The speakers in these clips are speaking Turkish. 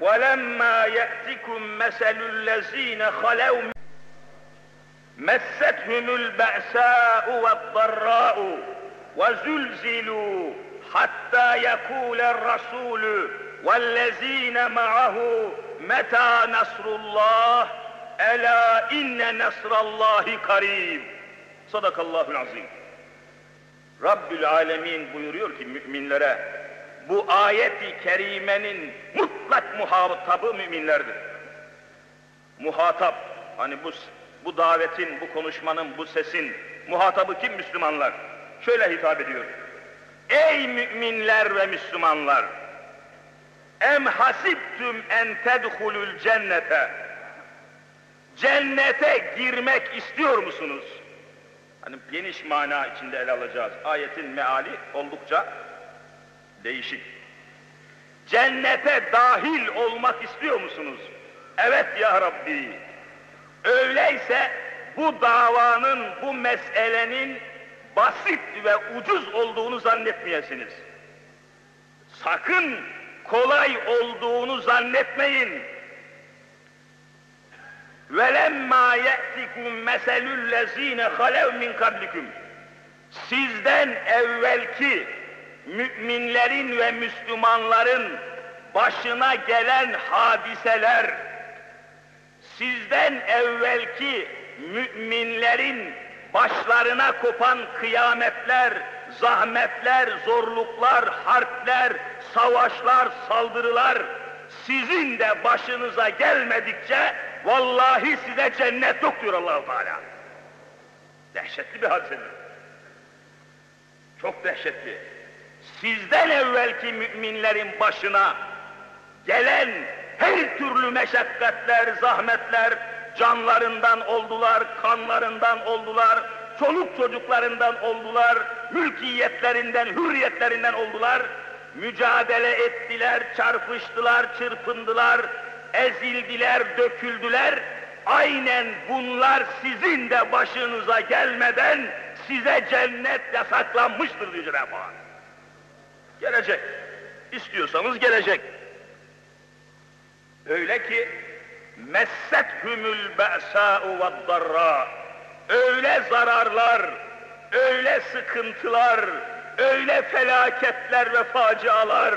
وَلَمَّا يَأْتِكُمْ مَثَلُ الَّذ۪ينَ خَلَوْا مَسَّتْهُمُ الْبَأْسَاءُ وَالضَّرَّاءُ وَزُلْزِلُوا حَتَّى يَقُولَ الرَّسُولُ وَالَّذ۪ينَ مَعَهُ مَتَى نَصْرُ اللّٰهِ اَلَا اِنَّ نَصْرَ اللّٰهِ قَرِيبٌ Sadakallahu azim. Rabbül Alemin buyuruyor ki müminlere, bu ayeti kerimenin mutlak muhatabı müminlerdir. Muhatap, hani bu bu davetin, bu konuşmanın, bu sesin muhatabı kim Müslümanlar? Şöyle hitap ediyor. Ey müminler ve Müslümanlar! Em hasibtum en tedhulul cennete. Cennete girmek istiyor musunuz? Hani geniş mana içinde ele alacağız. Ayetin meali oldukça değişik. Cennete dahil olmak istiyor musunuz? Evet ya Rabbi. Öyleyse bu davanın, bu meselenin basit ve ucuz olduğunu zannetmeyesiniz. Sakın kolay olduğunu zannetmeyin. وَلَمَّا يَأْتِكُمْ مَسَلُ الَّذ۪ينَ خَلَوْ مِنْ قَبْلِكُمْ Sizden evvelki müminlerin ve Müslümanların başına gelen hadiseler, sizden evvelki müminlerin başlarına kopan kıyametler, zahmetler, zorluklar, harpler, savaşlar, saldırılar, sizin de başınıza gelmedikçe vallahi size cennet yok allah Teala. Dehşetli bir hadisedir. Çok dehşetli. Sizden evvelki müminlerin başına gelen her türlü meşakkatler, zahmetler, canlarından oldular, kanlarından oldular, çoluk çocuklarından oldular, mülkiyetlerinden, hürriyetlerinden oldular, mücadele ettiler, çarpıştılar, çırpındılar, ezildiler, döküldüler. Aynen bunlar sizin de başınıza gelmeden size cennet yasaklanmıştır diyor Cenab-ı Hak. Gelecek. İstiyorsanız gelecek. Öyle ki messethumul ba'sa'u ve'd-darra. Öyle zararlar, öyle sıkıntılar, öyle felaketler ve facialar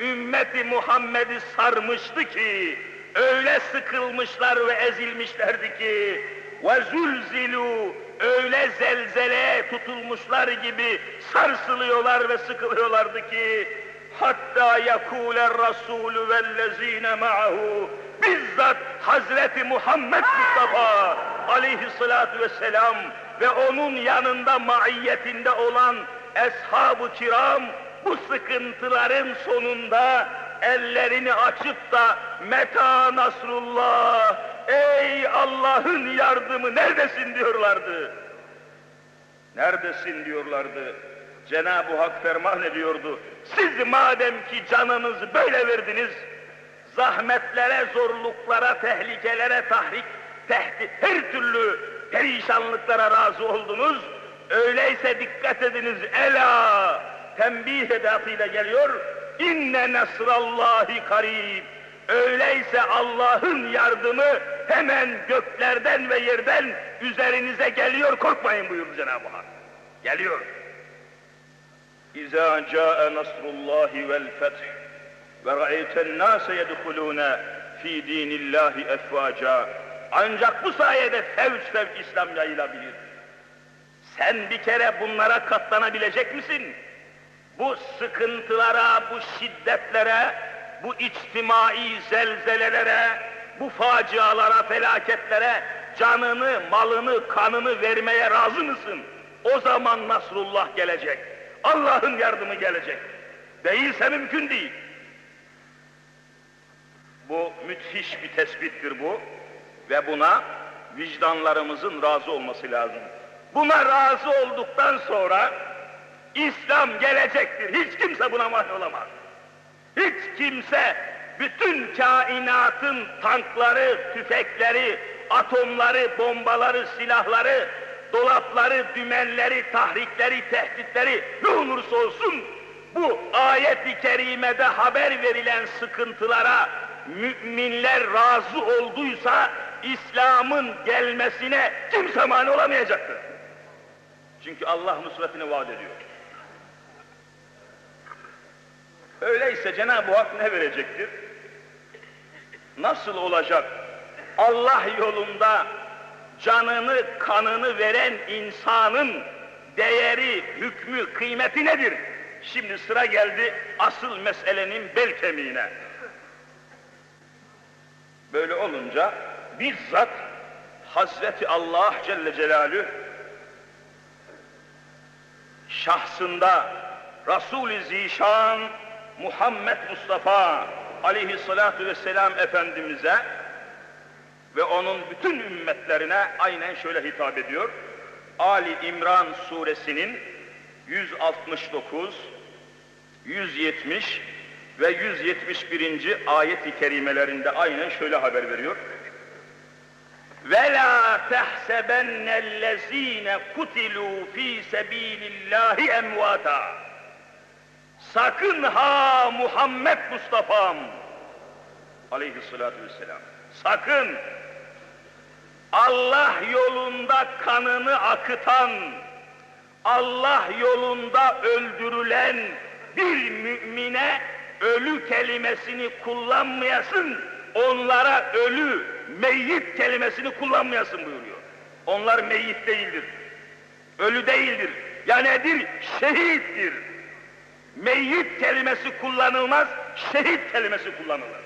ümmeti Muhammed'i sarmıştı ki öyle sıkılmışlar ve ezilmişlerdi ki ve zulzilu öyle zelzeleye tutulmuşlar gibi sarsılıyorlar ve sıkılıyorlardı ki hatta yakûler rasûlü vellezîne ma'ahu bizzat Hazreti Muhammed Mustafa aleyhissalatu vesselam ve onun yanında maiyetinde olan eshab-ı kiram bu sıkıntıların sonunda ellerini açıp da meta nasrullah ey Allah'ın yardımı neredesin diyorlardı. Neredesin diyorlardı. Cenab-ı Hak ferman ediyordu. Siz madem ki canınızı böyle verdiniz, zahmetlere, zorluklara, tehlikelere, tahrik, tehdit, her türlü perişanlıklara razı oldunuz. Öyleyse dikkat ediniz, ela tembih edatıyla geliyor. İnne nasrallahi karib. Öyleyse Allah'ın yardımı hemen göklerden ve yerden üzerinize geliyor, korkmayın buyurdu Cenab-ı Hak. Geliyor. İza ca'e nasrullahi vel feth ve ra'eyten nase yedhulûne fi dinillahi efvaca. Ancak bu sayede fevç fevç İslam yayılabilir. Sen bir kere bunlara katlanabilecek misin? Bu sıkıntılara, bu şiddetlere, bu içtimai zelzelelere, bu facialara, felaketlere canını, malını, kanını vermeye razı mısın? O zaman Nasrullah gelecek. Allah'ın yardımı gelecek. Değilse mümkün değil. Bu müthiş bir tespittir bu ve buna vicdanlarımızın razı olması lazım. Buna razı olduktan sonra İslam gelecektir. Hiç kimse buna mani olamaz. Hiç kimse bütün kainatın tankları, tüfekleri, atomları, bombaları, silahları, dolapları, dümenleri, tahrikleri, tehditleri ne olursa olsun bu ayet-i kerimede haber verilen sıkıntılara müminler razı olduysa İslam'ın gelmesine kimse mani olamayacaktır. Çünkü Allah nusretini vaat ediyor. Öyleyse Cenab-ı Hak ne verecektir? Nasıl olacak? Allah yolunda canını, kanını veren insanın değeri, hükmü, kıymeti nedir? Şimdi sıra geldi asıl meselenin bel kemiğine. Böyle olunca bizzat Hazreti Allah Celle Celaluhu şahsında Resul-i Zişan Muhammed Mustafa aleyhissalatu vesselam Efendimiz'e ve onun bütün ümmetlerine aynen şöyle hitap ediyor. Ali İmran suresinin 169, 170 ve 171. ayet-i kerimelerinde aynen şöyle haber veriyor. وَلَا تَحْسَبَنَّ الَّذ۪ينَ قُتِلُوا ف۪ي سَب۪يلِ اللّٰهِ اَمْوَاتًا Sakın ha Muhammed Mustafa'm aleyhissalatü vesselam sakın Allah yolunda kanını akıtan Allah yolunda öldürülen bir mümine ölü kelimesini kullanmayasın, onlara ölü, meyyit kelimesini kullanmayasın buyuruyor. Onlar meyyit değildir, ölü değildir. Ya nedir? Şehittir. Meyyit kelimesi kullanılmaz, şehit kelimesi kullanılır.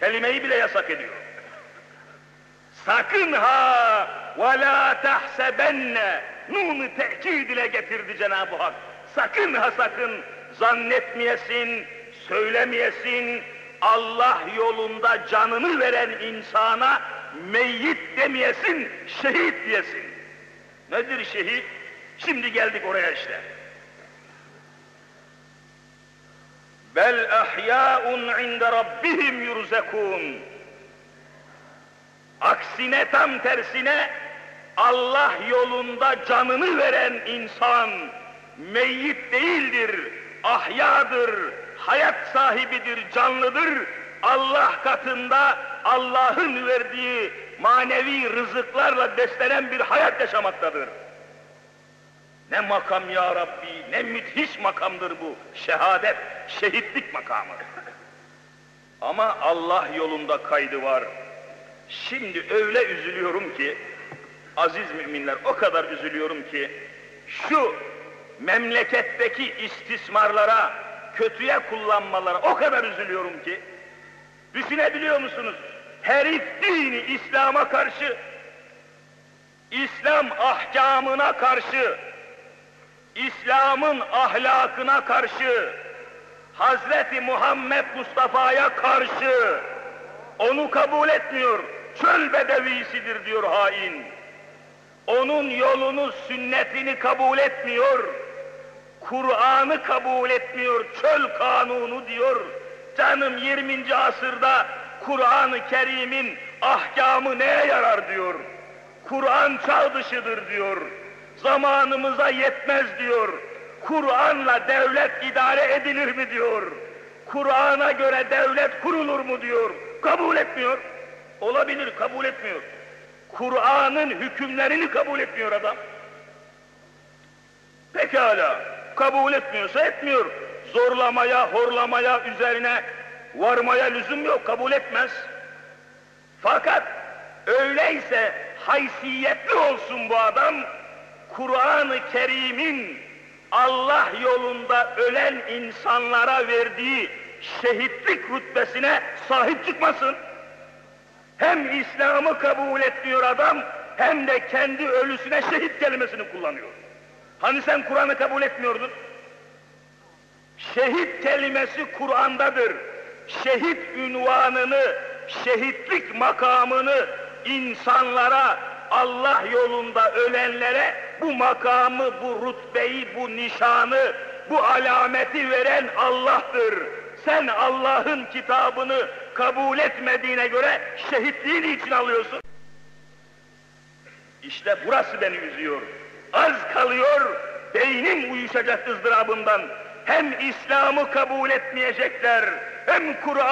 Kelimeyi bile yasak ediyor. Sakın ha ve la tahsebenne nunu tekid ile getirdi Cenab-ı Hak. Sakın ha sakın zannetmeyesin, söylemeyesin, Allah yolunda canını veren insana meyyit demeyesin, şehit diyesin. Nedir şehit? Şimdi geldik oraya işte. Bel ahya'un inde rabbihim yurzekun. Aksine tam tersine Allah yolunda canını veren insan meyyit değildir, ahyadır, hayat sahibidir, canlıdır. Allah katında Allah'ın verdiği manevi rızıklarla beslenen bir hayat yaşamaktadır. Ne makam ya Rabbi, ne müthiş makamdır bu. Şehadet, şehitlik makamı. Ama Allah yolunda kaydı var. Şimdi öyle üzülüyorum ki, aziz müminler o kadar üzülüyorum ki, şu memleketteki istismarlara, kötüye kullanmalara o kadar üzülüyorum ki, düşünebiliyor musunuz? Herif dini İslam'a karşı, İslam ahkamına karşı, İslam'ın ahlakına karşı, Hazreti Muhammed Mustafa'ya karşı, onu kabul etmiyor, çöl bedevisidir diyor hain. Onun yolunu, sünnetini kabul etmiyor, Kur'an'ı kabul etmiyor, çöl kanunu diyor. Canım 20. asırda Kur'an-ı Kerim'in ahkamı neye yarar diyor. Kur'an çağ dışıdır diyor. Zamanımıza yetmez diyor. Kur'an'la devlet idare edilir mi diyor. Kur'an'a göre devlet kurulur mu diyor. Kabul etmiyor. Olabilir, kabul etmiyor. Kur'an'ın hükümlerini kabul etmiyor adam. Pekala, kabul etmiyorsa etmiyor. Zorlamaya, horlamaya, üzerine varmaya lüzum yok, kabul etmez. Fakat öyleyse haysiyetli olsun bu adam, Kur'an-ı Kerim'in Allah yolunda ölen insanlara verdiği şehitlik rütbesine sahip çıkmasın. Hem İslam'ı kabul etmiyor adam, hem de kendi ölüsüne şehit kelimesini kullanıyor. Hani sen Kur'an'ı kabul etmiyordun? Şehit kelimesi Kur'an'dadır. Şehit ünvanını, şehitlik makamını insanlara, Allah yolunda ölenlere bu makamı, bu rütbeyi, bu nişanı, bu alameti veren Allah'tır. Sen Allah'ın kitabını kabul etmediğine göre şehitliğini için alıyorsun. İşte burası beni üzüyor. Az kalıyor, beynim uyuşacak ızdırabından. hem İslam'ı kabul etmeyecekler, hem Kur'an